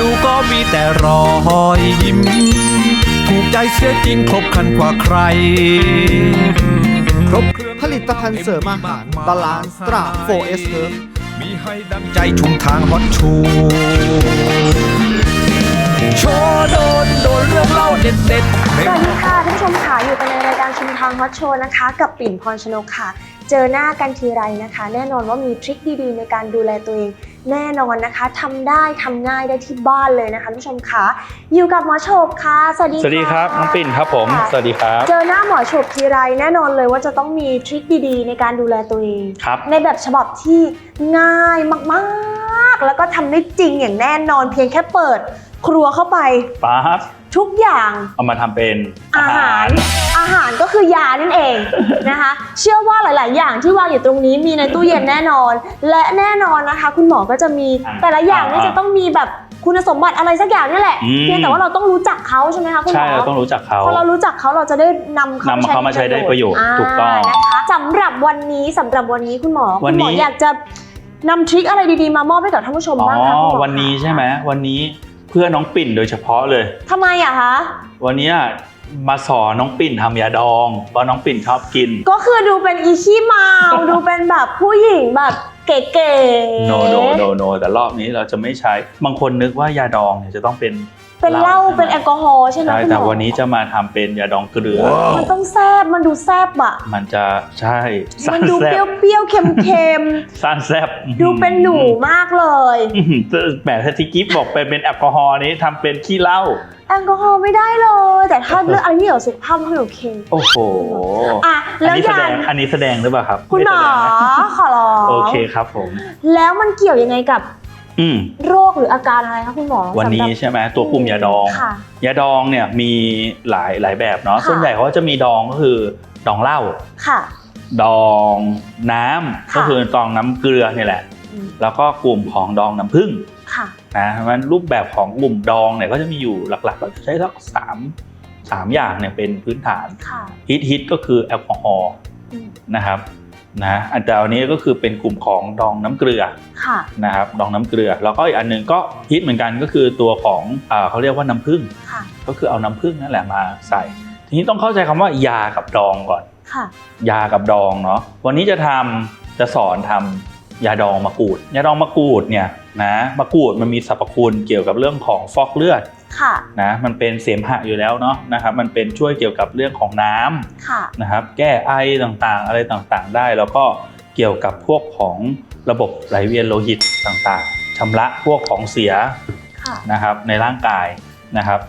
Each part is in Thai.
ดูก็มีแต่รอยยิ้ม ถูกใจเสียจริงครบครันกว่าใคร ครบเครื่องผลิตภัณฑ์เสริมอาหาร Balance Stra 4S Herb มีให้ดังใจชุมทางฮอตชูโชว์โดนโดนเรื่องเล่าเด็ดเด็ดๆเพลสงวัสดีค่ะท่านผู้ชมค่ะอยู่กันในรายการชุมทางฮอตโชว์นะคะ กับปิ่นพรชนกค่ะ เจอหน้ากันทีไรนะคะ แน่นอนว่ามีทริคดีๆ ในการดูแลตัวเอง แน่นอนนะคะทำได้ทำง่ายได้ที่บ้านเลยนะคะท่านผู้ชมค่ะอยู่กับหมอโฉบค่ะสวัสดีสวัสดีครับน้องปิ่นครับผมค่ะสวัสดีครับ เจอหน้าหมอโฉบทีไรแน่นอนเลยว่าจะต้องมีทริคดีๆ ในการดูแลตัวเอง ครับ ในแบบฉบับที่ง่ายมากๆ แล้วก็ทำได้จริงอย่างแน่นอนเพียงแค่เปิด ครัวเข้าไป ป๊าบ ทุกอย่างเอามาทำเป็นอาหาร อาหารก็คือยานั่นเองนะคะ เชื่อว่าหลาย ๆ อย่างที่วางอยู่ตรงนี้มีในตู้เย็นแน่นอน และแน่นอนนะคะ คุณหมอก็จะมีแต่ละอย่างนี่จะต้องมีแบบคุณสมบัติอะไรสักอย่างนี่แหละอืมเพียงแต่ว่าเราต้องรู้จักเขาใช่ไหมคะคุณหมใช่อเราต้องรู้จักเขาพอเรารู้จักเขาเราจะได้นำเขานำเขามาใช้ได้ประโยชน์ถูกต้องานะคะสำหรับวันนี้สำหรับวันนี้คุณหมอวัคุนณนี้หมออยากจะนำทริคอะไรดีๆมามอบให้กับท่านผู้ชมอ๋อบ้างคะคุณหมอวันนี้ใช่ไหมวันนี้เพื่อน้องปิ่นโดยเฉพาะเลย ทำไมอะคะ วันนี้มาสอนน้องปิ่นทำยาดองเพราะน้องปิ่นชอบกิน ก็คือดูเป็นอีขี้เมา ดูเป็นแบบผู้หญิงแบบเก๋ๆโนโนโนโนแต่รอบนี้เราจะไม่ใช้ บางคนนึกว่ายาดองเนี่ยจะต้องเป็น เป็นเหล้าใช่ไหมเป็นแอลกอฮอล์ใช่ไหมใช่คุณหมอแต่วันนี้จะมาทำเป็นยาดองเกลือ มันต้องแซบมันดูแซบอะมันจะใช่มัสั้นนดูแซเปบรี้ยวๆเค็มสั้นแซบๆ ดูเป็นหนูมากเลย อื้อหือแหมถ้าที่กิฟบอกเป็นเป็นแอลกอฮอล์นี้ทำเป็นขี้เหล้า แอลกอฮอล์ไม่ได้เลย แต่ถ้าเลือกอะไรที่เกี่ยวกับสุขภาพให้โอเคโอ้โห อะอันแล้วนี้แสอดย่างงอันนี้แสดงหรือเปล่าครับคุณหมอไแสดงนะขอร้อง โอเคครับผม แล้วมันเกี่ยวยังไงกับ อืม โรคหรืออาการอะไรคะคุณหมอวันนี้สำหรับ ใช่ไหมตัวกลุ่มยาดอง ค่ะยาดองเนี่ยมีหลายหลายแบบเนาะค่ะ ส่วนใหญ่เขาจะมีดองก็คือดองเหล้าค่ะ ดองน้ำค่ะ ก็คือดองน้ำเกลือเนี่ยแหละ อืมแล้วก็กลุ่มของดองน้ำผึ้งค่ะ นะเพราะฉะนั้นรูปแบบของกลุ่มดองเนี่ยก็จะมีอยู่หลักๆก็จะใช้สักสามสามอย่างเนี่ยเป็นพื้นฐานค่ะฮิตฮิตก็คือแอลกอฮอล์อืมนะครับ นะอันแต่อันนี้ก็คือเป็นกลุ่มของดองน้ำเกลือค่ะนะครับดองน้ำเกลือ แล้วก็อีกอันหนึ่งก็ฮิตเหมือนกันก็คือตัวของอ่าเขาเรียกว่าน้ำผึ้งค่ะก็คือเอาน้ำผึ้งนั่นแหละมาใส่ ทีนี้ต้องเข้าใจคำว่ายากับดองก่อนค่ะยากับดองเนาะวันนี้จะทำจะสอนทำยาดองมะกรูด ยาดองมะกรูดเนี่ยนะมะกรูดมันมีสรรพคุณเกี่ยวกับเรื่องของฟอกเลือด ค่ะนะมันเป็นเสมหะอยู่แล้วเนาะนะครับมันเป็นช่วยเกี่ยวกับเรื่องของน้ำค่ะนะครับแก้ไอต่างๆ อะไรต่างๆ ได้ แล้วก็เกี่ยวกับพวกของระบบไหลเวียนโลหิตต่างๆชำระพวกของเสีย ค่ะ นะครับในร่างกายนะครับ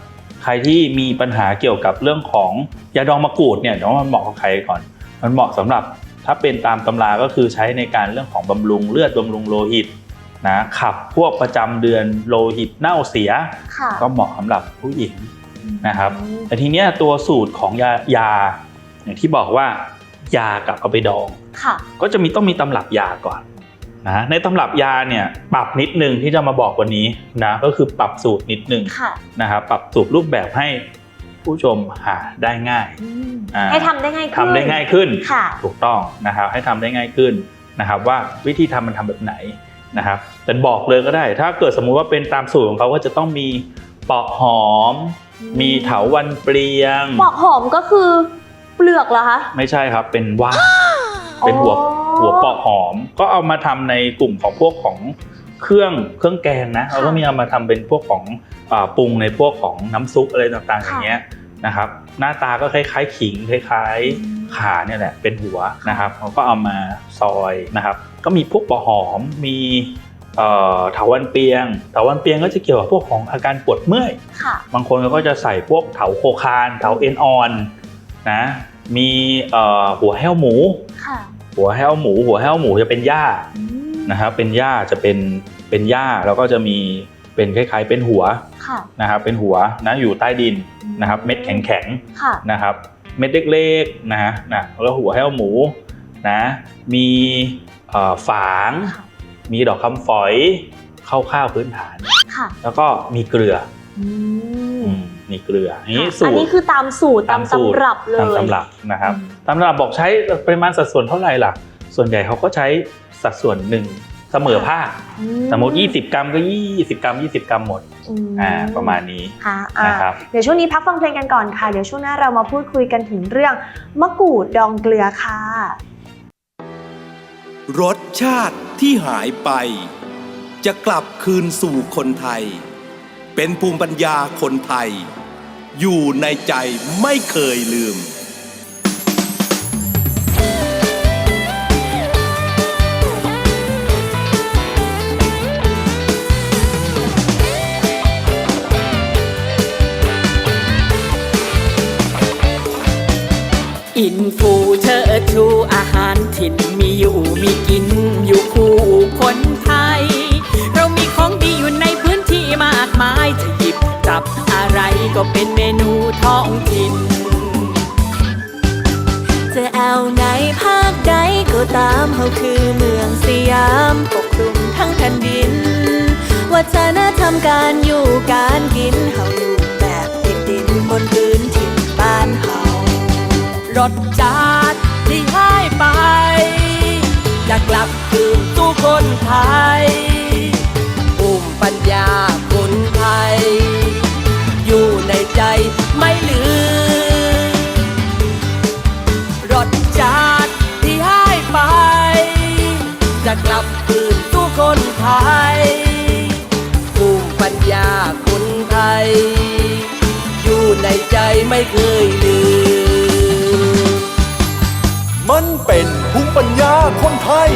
ใครที่มีปัญหาเกี่ยวกับเรื่องของยาดองมะกรูดเนี่ยเดี๋ยวมันเหมาะกับใครก่อน มันเหมาะสำหรับถ้าเป็นตามตำราก็คือใช้ในการเรื่องของบำรุงเลือดบำรุงโลหิต นะขับพวกประจำเดือนโลหิตเน่าเสีย ค่ะ ก็เหมาะสำหรับผู้หญิง นะครับอืมแต่ทีเนี้ยตัวสูตรของยายา อย่างที่บอกว่ายากับเอาไปดอง ค่ะ ก็จะมีต้องมีตำรับยาก่อนนะในตำรับยาเนี่ยปรับนิดนึงที่จะมาบอกวันนี้นะก็คือปรับสูตรนิดนึงค่ะนะครับปรับสูตรรูปแบบให้ผู้ชมหาได้ง่ายอืมอ่าให้ทำได้ง่ายขึ้นทำได้ง่ายขึ้น ค่ะ ถูกต้องนะครับให้ทำได้ง่ายขึ้นนะครับว่าวิธีทำมันทำแบบไหน นะครับแต่บอกเลยก็ได้ ถ้าเกิดสมมุติว่าเป็นตามสูตรของเขาก็จะต้องมีเปาะหอม มีเถาวันเปลียง ปอกหอมก็คือเปลือกเหรอคะ ไม่ใช่ครับเป็นว่านเป็นหัวอ๋อหัวเปาะหอม ก็เอามาทำในกลุ่มของพวกของเครื่องเครื่องแกงนะเราก็มีเอามาทำเป็นพวกของอ่าปรุงในพวกของน้ำซุปอะไรต่างๆอย่างเงี้ยนะครับหน้าตาก็คล้ายๆ ขิงคล้าย ๆ ขาเนี่ยแหละเป็นหัวนะครับเขาก็เอามาซอยนะครับ ก็มีพวกเปาะหอม มีเอ่อเถาวันเปียงเถาวันเปียงก็จะเกี่ยวกับพวกของอาการปวดเมื่อยค่ะบางคนก็จะใส่พวกเถาโคคาน เถาเอ็นออนนะ มีเอ่อหัวแห้วหมูค่ะหัวแห้วหมู หัวแห้วหมูจะเป็นหญ้าอืมนะครับ เป็นหญ้าจะเป็นเป็นหญ้าแล้วก็จะมีเป็นคล้ายๆ เป็นหัวค่ะนะครับ เป็นหัวนะอยู่ใต้ดินนะครับ เม็ดแข็งค่ะๆนะครับ เม็ดเล็กๆนะนะแล้วหัวแห้วหมูนะ มีเอ่อ ฝางค่ะมีดอกคำฝอยคร่าวๆพื้นฐาน ค่ะ แล้วก็มีเกลืออืมอืมมีเกลืออันนี้ค่ะสูอันตร นี้คือตามสูตรตามสูตตำรับเลย ตามตำรับนะครับอืม ตำรับบอกใช้ปริมาณสัดส่วนเท่าไหร่ล่ะ ส่วนใหญ่เขาก็ใช้สัดส่วน1เสมอภาคอืสมมติ 20 กรัมก็ 20 กรัม 20 กรัมหมดอืมอ่าประมาณนี้ค่ะอ่านะครับเดี๋ยวช่วงนี้พักฟังเพลงกันก่อนค่ะ เดี๋ยวช่วงหน้าเรามาพูดคุยกันถึงเรื่องมะกรูดดองเกลือค่ะ รสชาติที่หายไป จะกลับคืนสู่คนไทย เป็นภูมิปัญญาคนไทย อยู่ในใจไม่เคยลืมอินฟูเชิดชูอาหารถิ่น อยู่มีกินอยู่คู่คนไทย เรามีของดีอยู่ในพื้นที่มากมายจะหยิบจับอะไรก็เป็นเมนูท้องถิ่นจะเอาไหนภาคใดก็ตามเขาคือเมืองสยามปกคลุมทั้งแผ่นดิน วัฒนธรรมการอยู่การกินเขาอยู่แบบติดดินบนพื้นถิ่นบ้านเขารสชาติที่หายไป จะกลับคืนสู่คนไทยภูมิปัญญาคนไทย อยู่ในใจไม่ลืมรสชาติที่หายไป จะกลับคืนสู่คนไทยภูมิปัญญาคนไทย อยู่ในใจไม่เคยลืม มันเป็นภูมิปัญญาคนไทย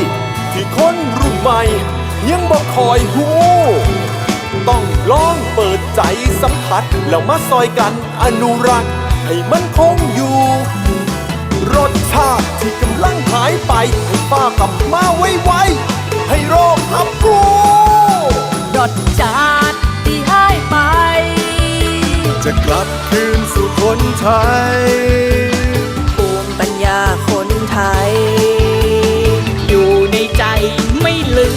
ที่คนรุ่นใหม่ ยังบอกคอยหูต้องลองเปิดใจสัมผัส แล้วมาซอยกันอนุรักษ์ ให้มันคงอยู่ รสชาติที่กำลังหายไป ให้ป้ากลับมาไวๆให้โรครับรู้รสชาติที่หายไป จะกลับคืนสู่คนไทยภูมิปัญญาคน ไทย อยู่ในใจไม่ลื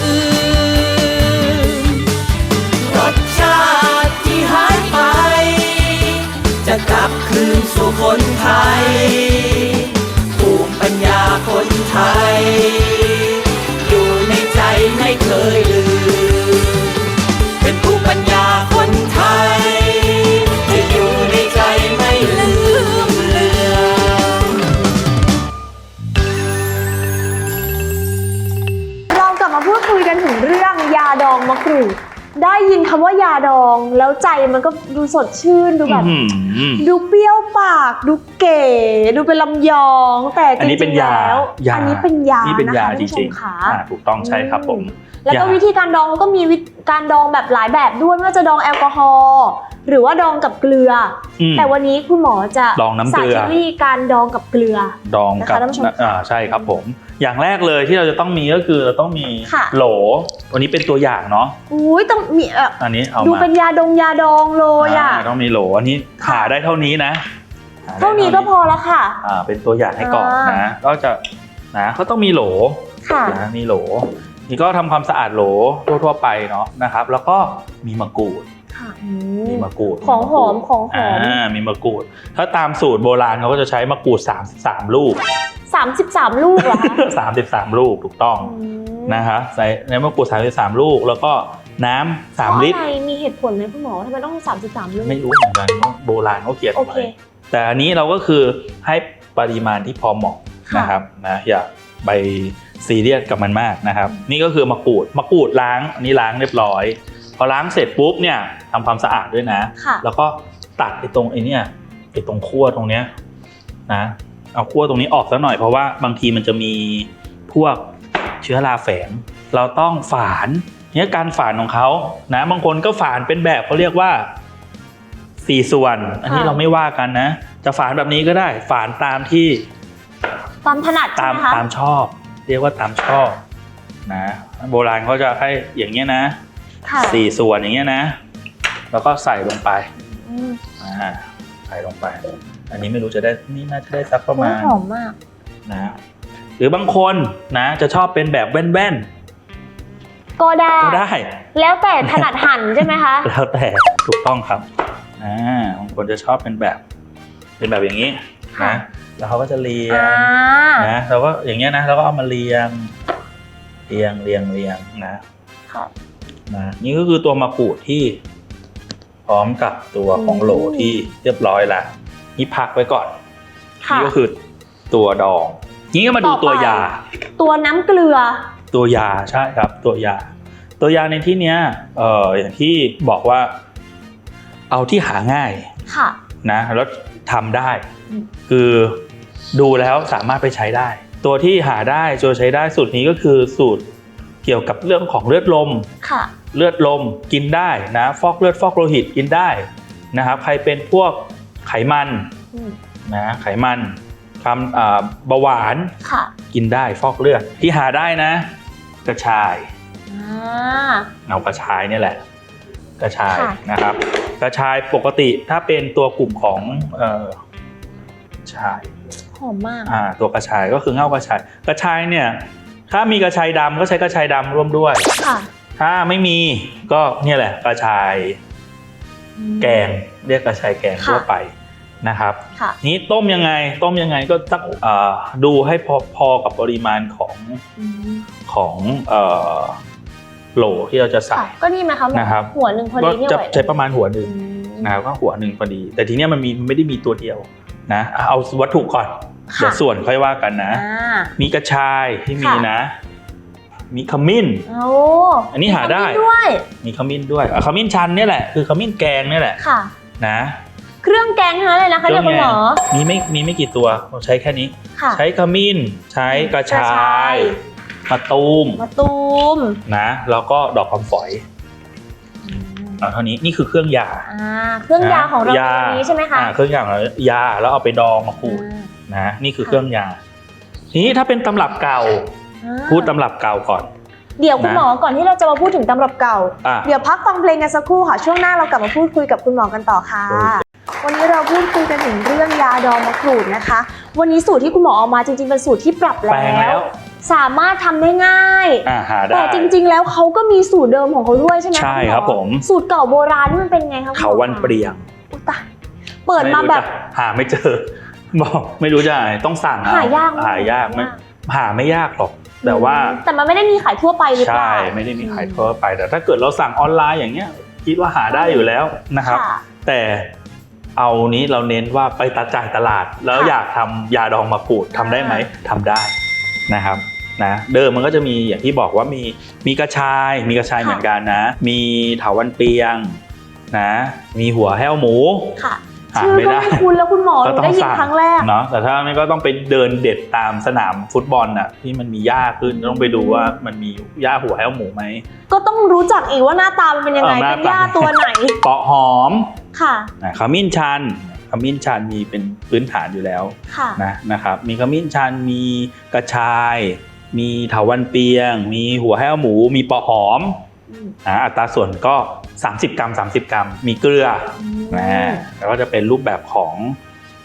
ม รสชาติที่หายไป จะกลับคืนสู่คนไทย ภูมิปัญญาคนไทย อยู่ในใจไม่เคยลืม ยินคำว่ายาดอง แล้วใจมันก็ดูสดชื่นดูแบบ อื้อหือ ดูเปรี้ยวปาก ดูเก๋ ดูเป็นลำยอง แต่จอันนี้เป็รินงๆยาแล้วยา อันนี้เป็นยานี่เป็นนะยาคะจท่านผู้ชริงมๆขาอ่าถูกต้องใช่ครับผม แล้วก็ยา วิธีการดองก็มีวิธีการดองแบบหลายแบบด้วยไม่ว่าจะดองแอลกอฮอล์ หรือว่าดองกับเกลืออมแต่วันนี้คุณหมอจะดองน้ำเกลือสาธิตวิธีการดองกับเกลือ ดองกับนะคะท่านผู้ชมอ่าใช่ครับผม อย่างแรกเลยที่เราจะต้องมีก็คือเราต้องมีค่ะโหล วันนี้เป็นตัวอย่างเนาะอุ้ยต้องมีเอ่ออันนี้เอาดูมาเป็นยาดองยาดองเลยอะอ่าต้องมีโหลอันนี้ค่ะหาได้เท่านี้นะหได้เท่านี้ก็พอแล้วค่ะ อ่า เป็นตัวอย่างให้ก่อนอ่านะก็จะนะก็ต้องมีโหลค่ะนะมีโหลนี่ก็ทำความสะอาดโหลทั่วๆไปเนาะนะครับ แล้วก็มีมะกรูดค่ะอื มมีมะกรูดของหอมของหอม อ่ามีมะกรูด ถ้าตามสูตรโบราณเขาก็จะใช้มะกรูด 33 ลูกสามสิบสามลูกเหรอคะ33 ลูกถูกต้องอืมนะครับใส่ในมะกรูด 33 ลูก แล้วก็น้ำสามเพราะลิตรอะไรมีเหตุผลไหมคุณหมอทำไมต้องสามสิบสามลูก ไม่รู้เหมือนกันว่าโบราณเขาเขียนโอไว้เคแต่อันนี้เราก็คือให้ปริมาณที่พอเหมาะค่ะนะครับนะอย่าไปซีเรียสกับมันมากนะครับ นี่ก็คือมะกรูดมะกรูดล้างอันนี้ล้างเรียบร้อย พอล้างเสร็จปุ๊บเนี่ยทำความสะอาดด้วยนะ ค่ะแล้วก็ตัดไอ้ตรงไอ้เนี่ยไอ้ตรงขั้วตรงเนี้ยนะ เอาขั้วตรงนี้ออกซะหน่อยเพราะว่าบางทีมันจะมีพวกเชื้อราแฝง เราต้องฝานเนี่ยการฝานของเขานะ บางคนก็ฝานเป็นแบบเขาเรียกว่าสี่ส่วน อันนี้ค่ะ เราไม่ว่ากันนะ จะฝานแบบนี้ก็ได้ ฝานตามที่ ตามถนัดใช่ตามไหมคะ ตามชอบ เรียกว่าตามชอบนะโบราณเขาจะให้อย่างเงี้ยนะ ค่ะสี่ส่วนอย่างเงี้ยนะ แล้วก็ใส่ลงไปอืมอ่าใส่ลงไป อันนี้ไม่รู้จะได้นี่น่าจะได้สักประมาณ หอมมาก นะ หรือบางคนนะจะชอบเป็นแบบแว่นก็ได้ ๆก็ได้ แล้วแต่ถนัดหั่นใช่ไหมคะ แล้วแต่ถูกต้องครับอ่าบางคนจะชอบเป็นแบบ เป็นแบบอย่างนี้ค่ะนะแล้วเขาก็จะเรียอ่างนะเราก็อย่างเงี้ยนะเราก็เอามาเรียงเรียงเรียงเรียงนะค่ะ นะนี่ก็คือตัวมะกรูดที่ พร้อมกับตัวของโหลที่เรียบร้อยละนี่พักไว้ก่อน ค่ะ นี่ก็คือตัวดอง นี่ก็มาดูต่อไป ตัวยา ตัวน้ำเกลือ ตัวยาใช่ครับ ตัวยา ตัวยาในที่เนี้ยเอ่ออย่างที่บอกว่า เอาที่หาง่ายค่ะ นะแล้วทำได้ อืม คือดูแล้วสามารถไปใช้ได้ ตัวที่หาได้ตัวใช้ได้สูตรนี้ก็คือสูตร เกี่ยวกับเรื่องของเลือดลม ค่ะ เลือดลมกินได้นะฟอกเลือดฟอกโลหิตกินได้นะครับใครเป็นพวกไขมันอืมนะไขมันความอ่าเบาหวานค่ะกินได้ฟอกเลือดที่หาได้นะ กระชายอ่า เอากระชายเนี่ยแหละ กระชายค่ะ นะครับ กระชายปกติถ้าเป็นตัวกลุ่มของเอ่อชาย หอมมาก อ่าตัวกระชายก็คือเง่ากระชาย กระชายเนี่ย ถ้ามีกระชายดำก็ใช้กระชายดำร่วมด้วย ค่ะถ้าไม่มีก็เนี่ยแหละกระชายแกง เรียกกระชายแกงค่ะ ทั่วไปนะครับ ค่ะ นี้ต้มยังไงต้มยังไงก็ต้องเอ่อดูให้พอพอกับปริมาณของอืมของเอ่อโหลที่เราจะใส่ ค่ะ ก็นี่ไหมคะหมอนะครับ หัวหนึ่งพอก็ดีนี่จะไหวใช้ประมาณหัวหนึ่งอืมนะครับก็หัวหนึ่งพอดี แต่ทีเนี้ยมันมีมันไม่ได้มีตัวเดียวนะเอาวัตถุก่อนค่ะ เดี๋ยวส่วนค่อยว่ากันนะอ่ามีกระชายที่มีค่ะนะ มีขมิ้นโอ้อันนี้หาได้ มีขมิ้นด้วยมีขมิ้นด้วยอะขมิ้นชันเนี่ยแหละ คือขมิ้นแกงเนี่ยแหละค่ะ นะ เครื่องแกงทั้งนั้นเลยนะคะเนี่ยคุณหมอ มีไม่ มีไม่กี่ตัวเราใช้แค่นี้ค่ะใช้ขมิ้น ใช้กระชกระชาายยมะตูมมะตูมนะ แล้วก็ดอกคำฝอยเอาเท่านี้นี่คือเครื่องยาอ่าเครื่องยาของเรายาตรงนี้ใช่ไหมคะอ่าเครื่องยาของเรายาแล้วเอาไปดองมาขูดอ่า นะนี่คือค่ะเครื่องยา ทีนี้ถ้าเป็นตำรับเก่าอ่าพูดตำรับเก่าก่อน เดี๋ยวคุณนะหมอก่อนที่เราจะมาพูดถึงตำรับเก่าอะเดี๋ยวพักฟังเพลงกันสักครู่ค่ะช่วงหน้าเรากลับมาพูดคุยกับคุณหมอกันต่อค่ะโอเควันนี้เราพูดคุยกันถึงเรื่องยาดองมะกรูดนะคะ วันนี้สูตรที่คุณหมอเอามาจริงๆเป็นสูตรที่ปรับแปลงแล้วสามารถทำได้ง่ายอ่าหาได้แต่จริงๆ แล้วเขาก็มีสูตรเดิมของเขาด้วยใช่ไหมใช่ณหอครับผม สูตรเก่าโบราณนี่มันเป็นไงคะคุณหมอเขาวันเปรียงอุ๊ยตายเปิดมาไรู้แบบจะหาไม่เจอ บอกไม่รู้จะไหนต้องสั่งเอหายากมหายากไหมหาไม่ยากหรอก แต่ว่าแต่มันไม่ได้มีขายทั่วไปหรือเปใช่ล่าไม่ได้มีขายทั่วไป แต่ถ้าเกิดเราสั่งออนไลน์อย่างเงี้ยคิดว่าหาได้อยู่แล้วนะครับค่ะแต่เอานี้เราเน้นว่าไปตัดจ่ายตลาด แล้วค่ะอยากทำยาดองมะกรูดทำได้ไหมทำได้นะครับนะเดิมมันก็จะมีอย่างที่บอกว่ามีมีกระชาย มีกระชายเหมือนกันนะ มีเถาวันเปียงนะมีหัวแห้วหมูค่ะหา ชื่อไม่ก็ได้ไม่คุ้นแล้วคุณหมอหก็นูต้องได้ยินสั่งครั้งแรกเนาะแต่ถ้าไม่ก็ต้องไปเดินเด็ดตามสนามฟุตบอลน่ะที่มันมีหญ้าขึ้นต้องไปดูว่ามันมีหญ้าหัวแห้วหมูไหมก็ต้องรู้จักอีกว่าหน้าตามันเป็นยังไงเออหน้าเป็นตาหญ้าตัวไหนเปาะหอมค่ะนะขมิ้นชันขมิ้นชันมีเป็นพื้นฐานอยู่แล้วค่ะนะนะครับมีขมิ้นชันมีกระชาย มีเถาวันเปียง มีหัวแห้วหมู มีเปาะหอมอืม นะอัตราส่วนก็ 30 กรัม 30 กรัม มีเกลือนะแล้วก็จะเป็นรูปแบบของ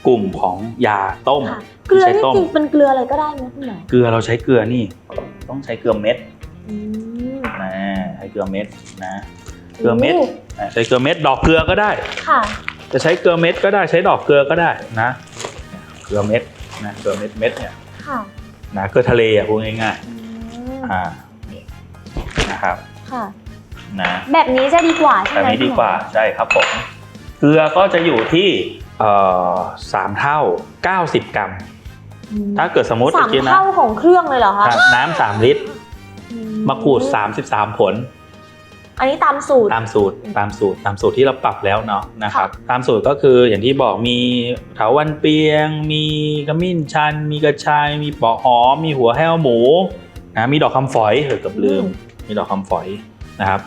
กลุ่มของยาต้มค่ะเกลือที่ใช้นี่ต้มจริงเป็นเกลืออะไรก็ได้ไหมคุณหมอเกลือเราใช้เกลือนี่ ต้องใช้เกลือเม็ดอืมนะใช้เกลือเม็ดนะเกลือเม็ดโนะใช้เกลือเม็ดดอกเกลือก็ได้ค่ะจะใช้เกลือเม็ดก็ได้ใช้ดอกเกลือก็ได้นะเกลือเม็ดนะเกลือเม็ดเม็ดเนี่ยค่ะนะเกลือทะเลอะพูดง่ายอืมๆอ่านี่นะครับ ค่ะ นะแบบนี้จะดีกว่าใช่แบบไหมนี้ดีคุณหมอกว่าใช่ครับผมเกลือก็จะอยู่ที่เอ่อสามเท่า 90 กรัมอืมถ้าเกิดสมมติสามเมื่อกี้นะเท่าของเครื่องเลยเหรอคะครับน้ำสามลิตรอืมะกรูด 33 ผล อันนี้ตามสูตร ตามสูตรตามสูตรตามสูตรที่เราปรับแล้วเนาะนะครับ ตามสูตรก็คืออย่างที่บอกมีเถาวันเปียง มีขมิ้นชัน มีกระชาย มีเปาะหอม มีหัวแห้วหมูนะมีดอกคำฝอยเออเกับลืม มีดอกคำฝอยนะครับ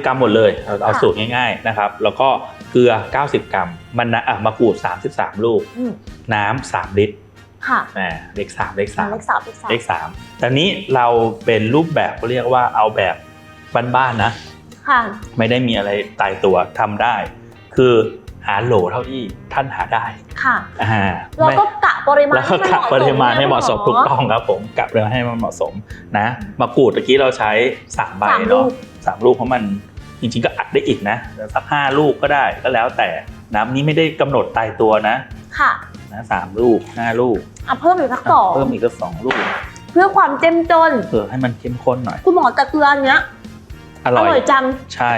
30 กรัมหมดเลยเอาเอาค่ะสูตรง่ายๆนะครับ แล้วก็เกลือ 90 กรัมมันนะอะมะกรูด 33 ลูก อืมน้ำ3ลิตรค่ะนะเลขสามเลขสามเลขสามเลขสามเลขสามแต่นี้เราเป็นรูปแบบเขาเรียกว่าเอาแบบบ้านๆนะ ค่ะ ไม่ได้มีอะไรตายตัวทำได้ คือ หาโหลเท่าที่ท่านหาได้ค่ะอ่าเราก็กะปริมาณแล้วก็กะปริมาณให้เหมาะสมนะถูกคุณหต้องครับผมกะปริมาณให้มันเหมาะสมนะมะกรูดตะกี้เราใช้สามใบสามลูเนาะกสามลูกเพราะมันจริงๆก็อัดได้อีกนะสักห้าลูกก็ได้ก็แล้วแต่น้ำนี้ไม่ได้กำหนดตายตัวนะ ค่ะนะสามลูกห้าลูกอะเพิ่มอีกสักสองเพิ่มอีกก็สองลูก เพื่อความเจ้มจนเออให้มันเข้มข้นหน่อย คุณหมอแต่เกลืออันเนี้ยออร่อยร่อยจังใช่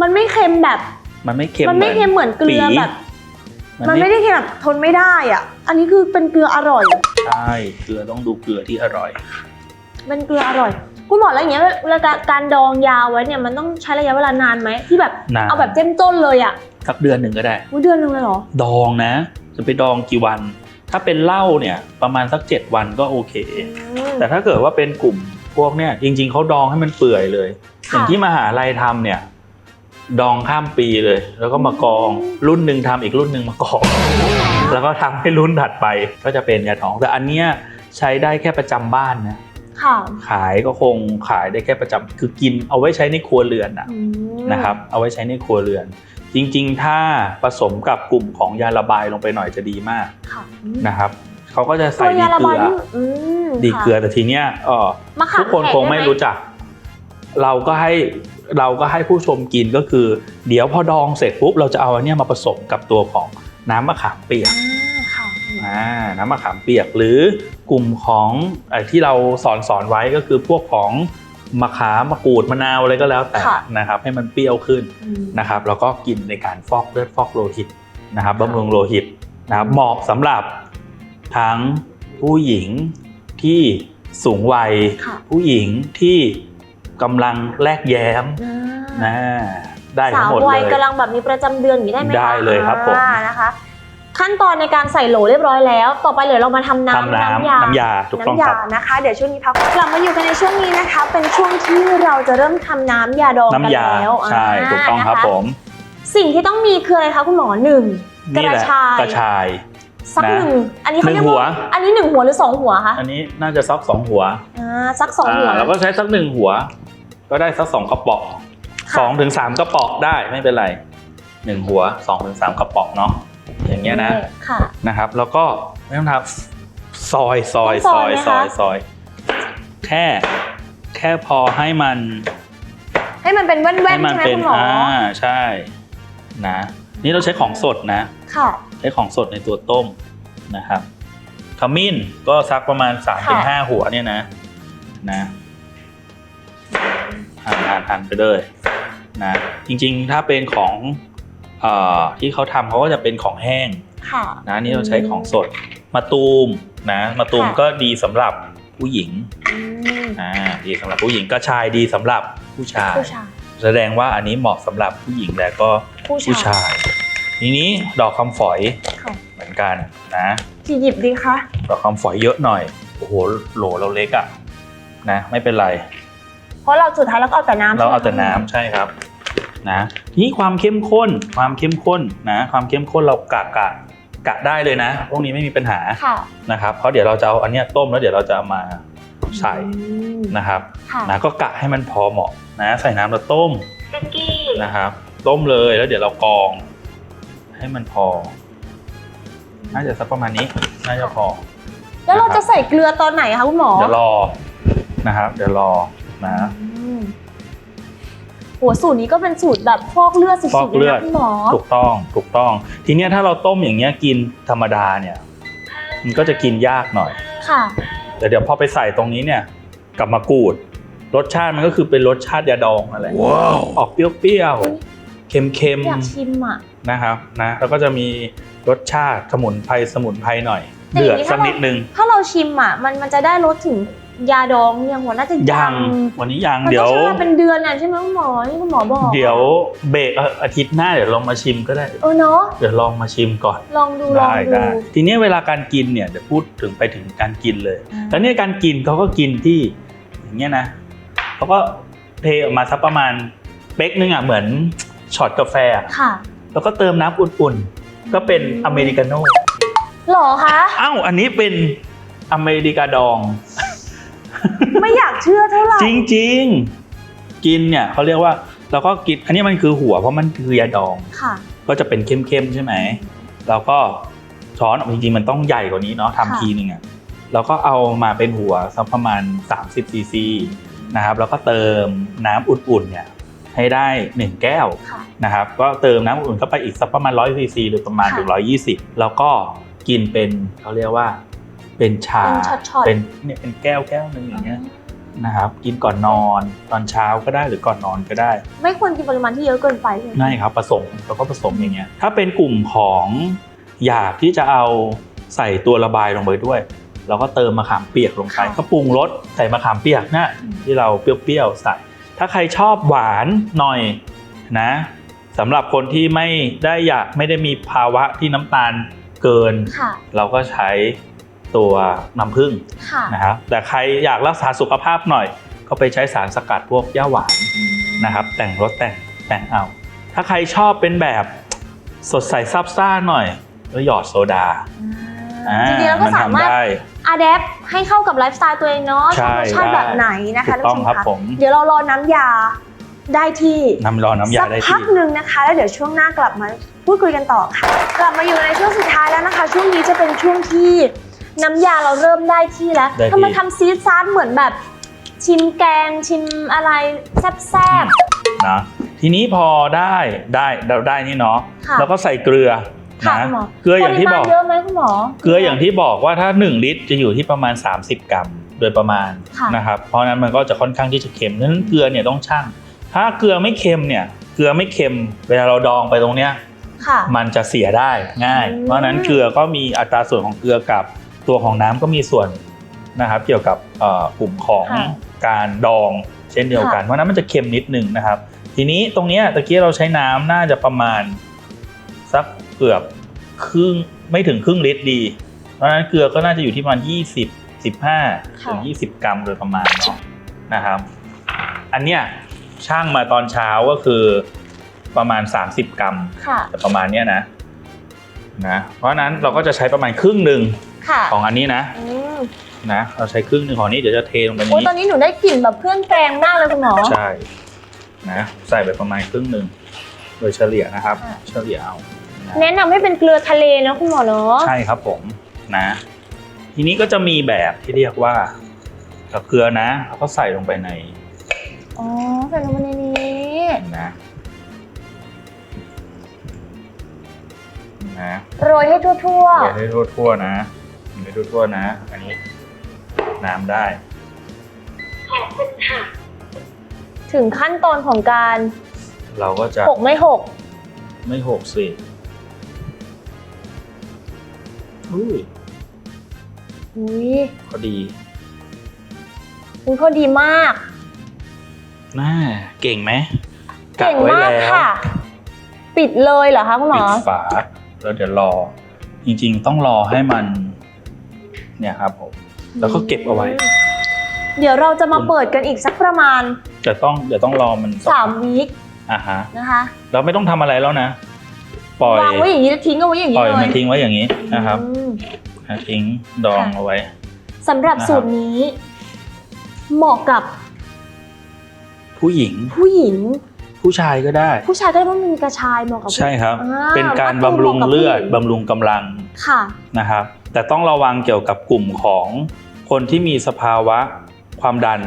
มันไม่เค็มแบบ มันไม่เค็มมันไม่เค็มเหมือนเกลือปีแบบ มันไม่ได้เค็มแบบทนไม่ได้อะ อันนี้คือเป็นเกลืออร่อย ใช่ เกลือต้องดูเกลือที่อร่อย เป็นเกลืออร่อยคุณหมอแล้วอย่างเงี้ยเวลาการดองยาไว้เนี่ยมันต้องใช้ระยะเวลานานไหมที่แบบนานเอาแบบเจ้มจ้นเลยอะสักเดือนหนึ่งก็ได้อุ๊ยเดือนนึงเลยเหรอ ดองนะ จะไปดองกี่วัน ถ้าเป็นเหล้าเนี่ยประมาณสักเจ็ดวันก็โอเคอืมแต่ถ้าเกิดว่าเป็นกลุ่มพวกเนี่ยจริง ๆเขาดองให้มันเปื่อยเลยค่ะอย่างที่มหาลัยทำเนี่ย ดองข้ามปีเลย แล้วก็มากองรุ่นหนึ่งทำอีกรุ่นหนึ่งมากอง แล้วก็ทำให้รุ่นถัดไปก็จะเป็นยาดองแต่อันเนี้ยใช้ได้แค่ประจำบ้านนะค่ะขายก็คงขายได้แค่ประจำคือกินเอาไว้ใช้ในครัวเรือนนะอืมนะครับ เอาไว้ใช้ในครัวเรือน จริง ๆ ถ้าผสมกับกลุ่มของยาระบายลงไปหน่อยจะดีมากค่ะนะครับเขาก็จะตัใส่วดียาระเกบาลืยอนี่อืมดีค่ะเกลือแต่ทีเนี้ยเออมะขามทุกคนแขกคงไม่ได้ไหมรู้จัก เราก็ให้ เราก็ให้ผู้ชมกินก็คือ เดี๋ยวพอดองเสร็จปุ๊บเราจะเอาอันเนี้ยมาผสมกับตัวของน้ำมะขามเปียกอ่าค่ะอ่าน้ำมะขามเปียกหรือกลุ่มของไอ้ที่เราสอนสอนไว้ก็คือพวกของมะขามมะกรูดมะนาวอะไรก็แล้วแต่ค่ะนะครับ ให้มันเปรี้ยวขึ้นอืมนะครับ แล้วก็กินในการฟอกเลือดฟอกโลหิตนะครับบำรุงโลหิตนะครับเหมาะสำหรับทั้งผู้หญิงที่สูงวัยค่ะผู้หญิงที่ กำลังแลกแย้มอ่านะได้ทั้สางวหมดวัเลยยกำลังแบบมีประจำเดือนอย่างนี้ได้ไหมคะได้เลยครับผมอ่านะคะขั้นตอนในการใส่โหลเรียบร้อยแล้ว ต่อไปเดี๋ยวเรามาทำน้ำทำน้ำยาน้ำยาถูกต้องน้ำคยารับนะคะ เดี๋ยวช่วงนี้พักกลับมาอยู่กันในช่วงนี้นะคะ เป็นช่วงที่เราจะเริ่มทำน้ำยาดองกันน้ำยาแล้วใช่าถูกต้องครับนะะผม สิ่งที่ต้องมีคืออะไรคะคุณหมอหนึ่งกนี่ระแหละชายกระชายสักนะหนึ่งอันนี้เขาเรียกหนึ่งหัวว่าอันนี้หนึ่งหัวหรือสองหัวคะอันนี้น่าจะซักสองหัวอ่าสักสองหัวาแล้วก็ใช้สักหนึ่งหัว ก็ได้สักสองกระป๋องค่ะสองถึงสามกระป๋องได้ไม่เป็นไรหนึ่งหัวสองถึงสามกระป๋องเนาะอย่างเงี้ยนะค่ะนะครับ แล้วก็ไม่ต้องทำซอยซอยต้องซซออยยไหมซอยคะซอยแค่แค่พอให้มัน ให้มันเป็นแว่นให้ๆมัใช่ไหมเป็นคุณหมออ่าใช่นะ นี่เราใช้ของสดนะ ค่ะ ใช้ของสดในตัวต้มนะครับขมิ้นก็สักประมาณ3าถึงห้าหัวเนี่ยนะนะ หั่นหั่นหั่นไปเลยนะจริงๆถ้าเป็นของเอ่อที่เขาทำเขาก็จะเป็นของแห้งค่ะนะนี่เราใช้ของสดมาตูมนะมาตูมค่ะก็ดีสำหรับผู้หญิงอืมอ่าดีสำหรับผู้หญิงกระชายดีสำหรับผู้ชายผู้ชาย แสดงว่าอันนี้เหมาะสำหรับผู้หญิงและก็ผู้ผู้ชายชาย ทีนี้ดอกคำฝอยค่ะเหมือนกันนะกี่หยิบดีคะดอกคำฝอยเยอะหน่อยโอ้โหโหลเราเล็กอะ่ะนะไม่เป็นไร เพราะเราสุดท้ายเราก็เอาแต่น้ำเราเอาใช่แต่ไหมน้ำใช่ครับนะนี่ความเข้มข้นความเข้มข้นนะความเข้มข้นเรากะกะกะได้เลยนะ พวกนี้ไม่มีปัญหาค่ะนะครับเพราะเดี๋ยวเราจะเอาอันเนี้ยต้มแล้วเดี๋ยวเราจะเอามาใส่อืมนะครับค่ะนะก็กะให้มันพอเหมาะนะใส่น้ำแล้วต้มเบกกี้นะครับ ต้มเลยแล้วเดี๋ยวเรากรอง ให้มันพอ น่าจะสักประมาณนี้น่าจะพอ แล้วเราจะใส่เกลือตอนไหนคะคุณหมอเดี๋ยวรอนะครับ เดี๋ยวรอ นะอืมโหสูตรนี้ก็เป็นสูตรแบบฟอกเลือดสุฟอดกๆเลเลืยอดนะคุณหมอถูกต้องถูกต้อง ทีเนี้ยถ้าเราต้มอย่างเงี้ยกินธรรมดาเนี่ย มันก็จะกินยากหน่อย ค่ะ แต่เดี๋ยวพอไปใส่ตรงนี้เนี่ยกับมะกรูด รสชาติมันก็คือเป็นรสชาติยาดองอะไรออกเปรี้ยวๆ เค็มอยากชิมอะๆนะครับนะแล้วก็จะมีรสชาติสมุนไพรสมุนไพรหน่อยแต่เดืออดย่างนี้สักถ้าเรานิดนึง ถ้าเราชิมอะ มันมันจะได้รสถึง ยาดองยังหัวน่าจะยัยังงวันนี้ยังมันเดี๋ต้ยองวใช้เวลาเป็นเดือนอะใช่ไหมคุณหมอที่คุณหมอบอก เดี๋ยวเบรกเอ่ออาทิตย์หน้าเดี๋ยวลองมาชิมก็ได้เออเนาะเดี๋ยวลองมาชิมก่อน ลองดูลองได้ดูได้ทีนี้เวลาการกินเนี่ยเดี๋ยวพูดถึงไปถึงการกินเลยอืมแล้วเนี่ยการกินเขาก็กินที่อย่างเงี้ยนะเขาก็เทออกมาสักประมาณเป๊กนึงอะเหมือนช็อตกาแฟอะค่ะ แล้วก็เติมน้ำอุ่นๆก็เป็นอเมริกาโน่หรอคะอ้าวอันนี้เป็นอเมริกาดอง ไม่อยากเชื่อเท่าไหร่จริงๆกินเนี่ยเขาเรียกว่าเราก็กินอันนี้มันคือหัวเพราะมันคือยาดองค่ะ ก็จะเป็นเข้มๆใช่ไหมแล้วก็ช้อนออกจริงๆมันต้องใหญ่กว่านี้เนาะค่ะทำทีนึงอะเราก็เอามาเป็นหัวสักประมาณ 30ซีซีนะครับแล้วก็เติมน้ำอุ่นๆเนี่ยให้ได้ 1 แก้วค่ะนะครับก็เติมน้ำอุ่นเข้าไปอีกสักประมาณ100ซีซีหรือประมาณค่ะถึง120 แล้วก็กินเป็นเขาเรียกว่า เป็นชาเป็นช็อตๆ เป็นเนี่ยเป็นแก้วแก้วหนึ่งอย่างเงี้ยนะครับ กินก่อนนอนตอนเช้าก็ได้หรือก่อนนอนก็ได้ ไม่ควรกินปริมาณที่เยอะเกินไปใช่ไหมง่ายครับผสมแล้วก็ผสมอย่างเงี้ยถ้าเป็นกลุ่มของอยากที่จะเอาใส่ตัวระบายลงไปด้วย เราก็เติมมะขามเปียกลงไปก็ปรุงรสใส่มะขามเปียกนะที่เราเปรี้ยวๆใส่ ถ้าใครชอบหวานหน่อยนะสำหรับคนที่ไม่ได้อยากไม่ได้มีภาวะที่น้ำตาลเกิน ค่ะ เราก็ใช้ ตัวน้ำผึ้งค่ะนะครับแต่ใครอยากรักษาสุขภาพหน่อย ก็ไปใช้สารสกัดพวกย่าหวานนะครับ แต่งรสแต่งแต่งเอา ถ้าใครชอบเป็นแบบสดใสซับซ่าหน่อยก็หยอดโซดาอ่าจริงๆแล้วก็นสามารถทำได้อะแดปให้เข้ากับไลฟ์สไตล์ตัวเองเนาะชใช่อบรสชาติได้แบบไหนนะคะถูกต้องท่านผู้ชมครับคะผมเดี๋ยวเรารอน้ำยาได้ที่น้ำร้อนน้ำยาสักได้พัที่กหนึ่งนะคะ แล้วเดี๋ยวช่วงหน้ากลับมาพูดคุยกันต่อค่ะ กลับมาอยู่ในช่วงสุดท้ายแล้วนะคะ ช่วงนี้จะเป็นช่วงที่ น้ำยาเราเริ่มได้ที่แล้วได้ที่ ทำไมทำซีดซาร์เหมือนแบบ ชิมแกงชิมอะไรแซ่บ นะทีนี้พอได้ได้เราได้นี่เนาะค่ะแล้วก็ใส่เกลือๆค่ะนะคุณหมอเกลืออย่างที่บอกปริมณเยอะไหมคุณหมอ เกลืออย่างที่บอกว่าถ้า 1 ลิตรจะอยู่ที่ประมาณ 30 กรัม โดยประมาณค่ะ นะครับ เพราะฉะนั้นมันก็จะค่อนข้างที่จะเค็มดังนั้นเกลือเนี่ยต้องชั่ง ถ้าเกลือไม่เค็มเนี่ยเกลือไม่เค็ม เวลาเราดองไปตรงเนี้ยค่ะ มันจะเสียได้ง่าย อืม เพราะฉะนั้นเกลือก็มีอัตราส่วนของเกลือกับ ตัวของน้ำก็มีส่วนนะครับเกี่ยวกับเอ่อกลุ่มของการดองเช่นเดียวกัน เพราะฉะนั้นมันจะเค็มนิดนึงนะครับ ทีนี้ตรงเนี้ยตะกี้เราใช้น้ำน่าจะประมาณสักเกือบครึ่งไม่ถึงครึ่งลิตรดี เพราะฉะนั้นเกลือก็น่าจะอยู่ที่ประมาณ 20 15ถึง20 กรัมโดยประมาณเนาะนะครับ อันเนี้ยช่างมาตอนเช้าก็คือประมาณ 30 กรัมค่ะแต่ประมาณเนี้ยนะนะเพราะฉะนั้นเราก็จะใช้ประมาณครึ่งหนึ่ง ค่ะของอันนี้นะอืมนะเราใช้ครึ่งหนึ่งของนี้เดี๋ยวจะเทลงไปในโอ้ยตอนนี้นี้หนูได้กลิ่นแบบเครื่องแกงมากเลยคุณหมอ ใช่นะใส่ไปประมาณครึ่งหนึ่งโดยเฉลี่ยนะครับ ค่ะ เฉลี่ยเอานะแนะนำให้เป็นเกลือทะเลนะคุณหมอเนาะใช่ครับผมนะ ทีนี้ก็จะมีแบบที่เรียกว่ากับเกลือนะแล้วก็ใส่ลงไปในอ๋อใส่ลงไปในนี้นะนะ โรยให้ทั่วเทให้ทั่วๆนะ ให้ทั่วๆนะ อันนี้ น้ำได้ๆถึงขั้นตอนของการเราก็จะหกไม่หกไม่หกสิอุ้ยอุ้ยพอดีอุ้ยเขาดีมาก น่า เก่งไหมเก่งไว้มากแล้วค่ะ ปิดเลยเหรอคะคุณหมปิอดฝา แล้วเดี๋ยวรอ จริงๆ ต้องรอให้มัน เนี่ยครับผมแล้วก็เก็บเอาไว้ เดี๋ยวเราจะมาเปิดกันอีกสักประมาณจะต้องเดี๋ยวต้องรอมันสัก3วีคอะฮะนะคะเราไม่ต้องทำอะไรแล้วนะปล่อยวางไว้อย่างนี้แล้วทิ้งเอาไว้อย่างปล่นี้อยเลมันยทิ้งไว้อย่างนี้นะครับอืมนะทิ้งดองค่ะเอาไว้สำหรับนะครับสูตรนี้ เหมาะกับ ผู้หญิง ผู้หญิง ผู้ชายก็ได้ ผู้ชายก็ได้ว่ามันมีกระชายเหมาะกับผู้ใช่ครับอ่าเป็นการมะกรูดบำรุงเหมาะกับเลือดผู้หญิงบำรุงกำลัง ค่ะนะครับ แต่ต้องระวังเกี่ยวกับกลุ่มของคนที่มีสภาวะความดัน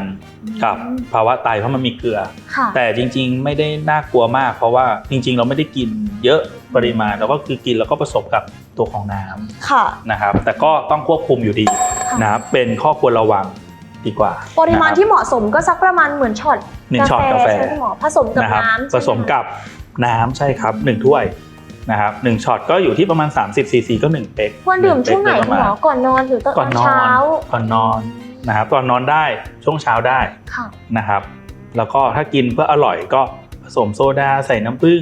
กับภาวะไตเพราะมันมีเกลือค่ะแต่จริงๆไม่ได้น่ากลัวมาก เพราะว่าจริง ๆ เราไม่ได้กินเยอะปริมาณเราก็คือกินแล้วก็ผสมกับตัวของน้ำค่ะนะครับ แต่ก็ต้องควบคุมอยู่ดีค่ะนะครับเป็นข้อควรระวังดีกว่า ปริมาณนะคบที่เหมาะสมก็สักประมาณเหมือนช็อตหนึ่งช็อตกาแฟใช่ไหมคุณหมอผสมกับนะครับน้ำผสมกับน้ำใช่ครับหนึ่งถ้วย นะครับหนึ่งช็อตก็อยู่ที่ประมาณ 30ซีซีก็1เป๊กควรดื่มงเป๊ช่กวงไหนโดยปคุระณหมมาอณก่อนนอนหรือตก่ออนนนอนเช้าก่อนนอนนะครับก่อนนอนได้ช่วงเช้าได้ค่ะนะครับ แล้วก็ถ้ากินเพื่ออร่อยก็ผสมโซดาใส่น้ำผึ้ง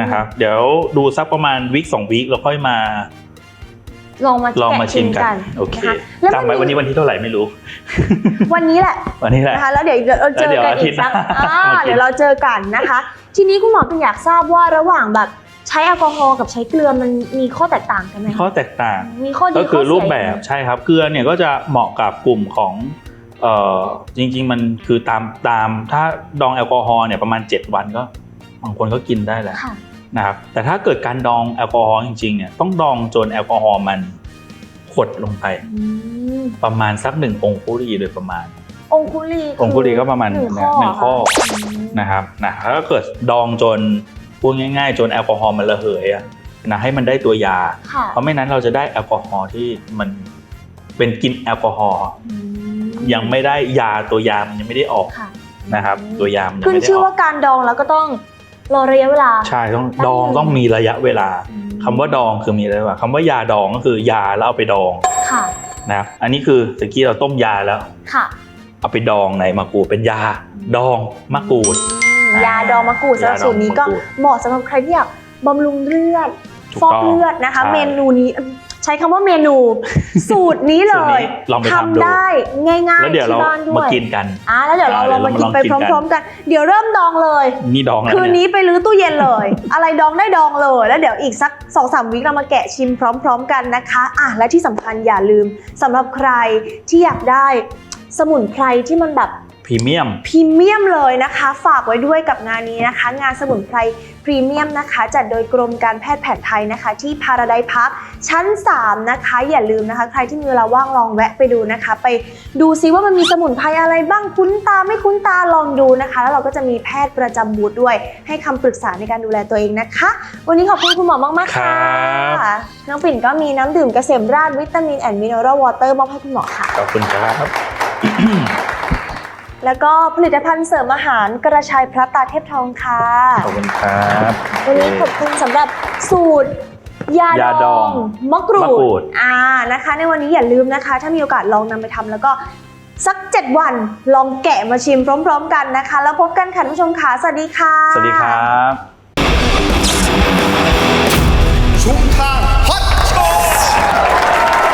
นะครับ เดี๋ยวดูสักประมาณวิคสองวิคแล้วค่อยมาลองมาลองมาชิมกันโอเคนะคะแล้วจำไว้วันนี้วันที่เท่าไหร่ไม่รู้ วันนี้แหละวันนี้แหละนะคะแล้วเดี๋ยวเราเจอแล้วเดี๋ยวกันอาทิอีตกย์หสัน้ากอ่าโอเคเดี๋ยวเราเจอกันนะคะ ทีนี้คุณหมอเป็นอยากทราบว่าระหว่างแบบ ใช้แอลกอฮอล์กับใช้เกลือมันมีข้อแตกต่างกันไหมข้อคะแตกต่าง มีข้อดีก็คือข้เสียรูปแบบยังไงใช่ครับ เกลือเนี่ยก็จะเหมาะกับกลุ่มของเอ่อจริง ๆ มันคือตามตามถ้าดองแอลกอฮอล์เนี่ยประมาณ 7 วันก็บางคนก็กินได้แล้วค่ะนะครับแต่ถ้าเกิดการดองแอลกอฮอล์จริงๆเนี่ยต้องดองจนแอลกอฮอล์มันหดลงไป อืมประมาณสักหนึ่งองคุลีโดยประมาณ องคุลีองคุลีก็ประมาณหนึ่งเนี่ยข้อหนึ่งข้ออืมนะครับนะถ้าเกิดดองจน พูดง่ายๆ จนแอลกอฮอล์มันระเหยอะนะให้มันได้ตัวยา ค่ะเพราะไม่นั้นเราจะได้แอลกอฮอล์ที่มันเป็นกินแอลกอฮอล์อืมยังไม่ได้ยาตัวยามันยังไม่ได้ออกค่ะนะครับ ตัวยามยังขึ้นไม่ได้ชื่อออว่ากการดองแล้วก็ต้องรอระยะเวลาใช่ต้องตั้งดองเลยต้องมีระยะเวลาอืมคำว่าดองคือมีอะไรวะคำว่ายาดองก็คือยาแล้วเอาไปดองค่ะนะครับอันนี้คือตะกี้เราต้มยาแล้ว ค่ะเอาไปดองในมะกรูดเป็นยาดองมะกรูดอืม ยาดองมะกรูดสำหรับยาดองสูตรนี้ก็มะกรูดเหมาะสำหรับใครที่อยากบำรุงเลือดถูกฟอกต้องเลือดนะคะใช่เมนูนี้ใช้คำว่าเมนู สูตรนี้เลสูตรยนี้ลองไปทำดูได้ง่ายๆแล้วเดี๋ยวเราที่บ้านด้มาวยกินกันอะแล้วเดี๋ยวเราได้ลองมากินไปเดี๋ยวเรามาลองกินกันพร้อม ๆ กัน เดี๋ยวเริ่มดองเลยนี่ดองแล้วคืนเนี่ยนี้ไปรื้อตู้เย็นเลย อะไรดองได้ดองเลย แล้วเดี๋ยวอีกสัก2อสามวิเรามาแกะชิมพร้อม ๆ กันนะคะอะและที่สำคัญอย่าลืมสำหรับใครที่อยากได้สมุนไพรที่มันแบบ พรีเมียมพรีเมียมเลยนะคะ ฝากไว้ด้วยกับงานนี้นะคะ งานสมุนไพรพรีเมียมนะคะ จัดโดยกรมการแพทย์แผนไทยนะคะ ที่พาราไดพักชั้น 3 นะคะ อย่าลืมนะคะ ใครที่มีเวลาว่างลองแวะไปดูนะคะ ไปดูซิว่ามันมีสมุนไพรอะไรบ้างคุ้นตาไม่คุ้นตาลองดูนะคะ แล้วเราก็จะมีแพทย์ประจำบูธด้วย ให้คำปรึกษาในการดูแลตัวเองนะคะ วันนี้ขอบคุณคุณหมอมากๆค่ะครับน้องปิ่นก็มีน้ำดื่มเกษมราชวิตามินแอนด์มินเนอรัลวอเตอร์มอบให้คุณหมอค่ะขอบคุณครับ แล้วก็ผลิตภัณฑ์เสริมอาหารกระชายพระตาเทพทองค่ะ ขอบคุณครับวันนี้ขอบคุณสำหรับสูตร ยายาดดอองงมะกรูมะกรูด ดอ่านะคะ ในวันนี้อย่าลืมนะคะ ถ้ามีโอกาสลองนำไปทำแล้วก็สัก 7 วันลองแกะมาชิมพร้อมๆกันนะคะ แล้วพบกันค่ะท่านผู้ชมค่ะสวัสดีค่ะ สวัสดีครับ ชุมทาง